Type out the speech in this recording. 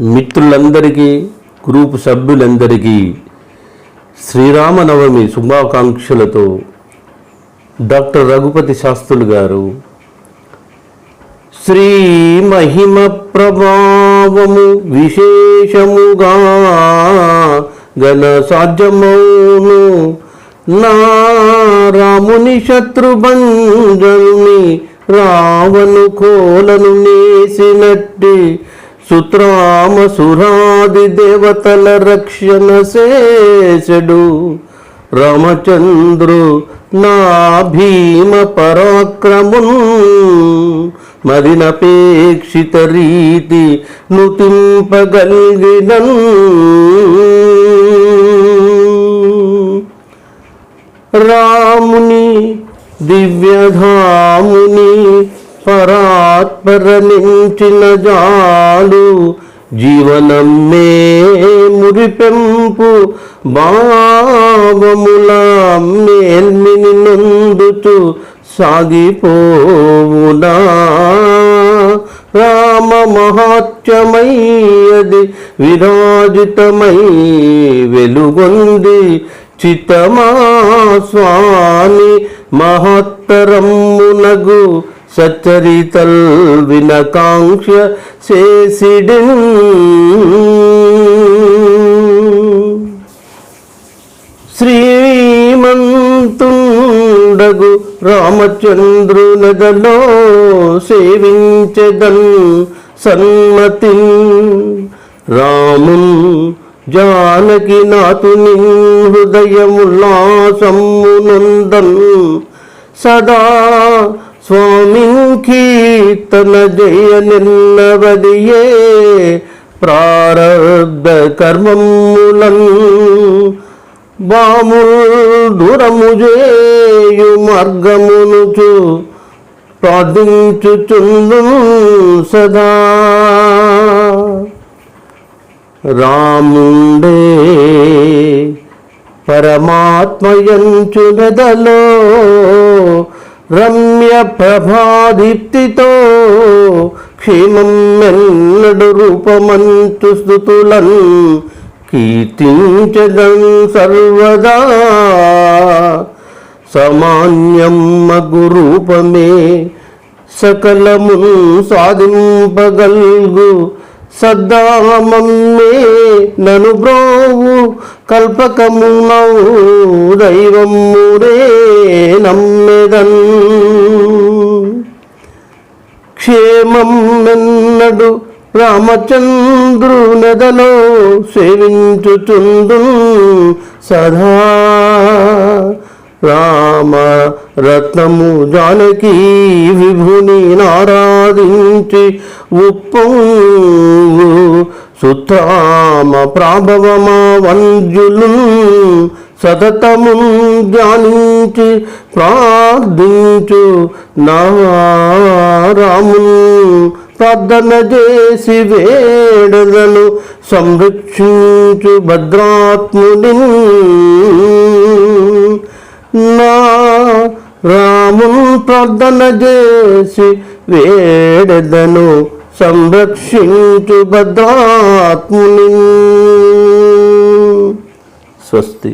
మిత్రులందరికీ గ్రూప్ సభ్యులందరికీ శ్రీరామనవమి శుభాకాంక్షలతో డాక్టర్ రఘుపతి శాస్త్రులు గారు శ్రీ మహిమ ప్రభావము విశేషముగా గణ సాధ్యమౌను. నా రాముని శత్రుబంధుని రావణు కోలను నేసినట్టి సుత్రామసురాది దేవతల రక్షణ శేషుడు రామచంద్రు నా భీమ పరాక్రమున్ మరినపేక్షిత రీతి నుతింపగలిగినన్. రాముని దివ్యధాముని పరాత్మరలించిన జాలు జీవనమ్మే మురిపెంపు భావముల మేల్మిని నందుచు సాగిపోవునా. రామ మహాత్యమయ్యది విరాజితమై వెలుగొంది చిత్తమా స్వామి మహత్తరమ్మునగు సచ్చరితల్ వినకాంక్ష చేసిడిన్. శ్రీమంతుండగు రామచంద్రునగలో సేవించదన్ సన్మతి రామున్ జానకి నాతుని హృదయముల్లాసమ్మునందన్ సదా స్వామి కీర్తన జయ నిన్నవదియే ప్రారబ్ధ కర్మములం. బాముల్ దూరము చేయు మార్గమునుచు ప్రార్థించుచుందు సదా. రాముండే పరమాత్మయంచు మెదలో రమ్య ప్రభాదీప్తితో క్షేమం ఎన్నడు రూపమంతు స్థుతులం కీర్తించదం సర్వదా సమాన్యం మగు రూపమే సకలము సాధింపగల్గు సద్దామమ్మే నను బ్రోవు కల్పకమునవు దైవమురే నమ్మెదన్. క్షేమం ఎన్నడు రామచంద్రునదలో సేవించుచుందు సదా. రా రామ రత్నము జానకి విభుని నారాధించి ఉప్పు సుత్రామ ప్రాభవమా వంజులు సతతము ధ్యానించి ప్రార్థించు నారాము ప్రార్థన చేసి వేడదను సంరక్షించు భద్రాత్ముని నా నామం ప్రార్థన చేసి వేడదను సంరక్షించు భద్రాత్ముని. స్వస్తి.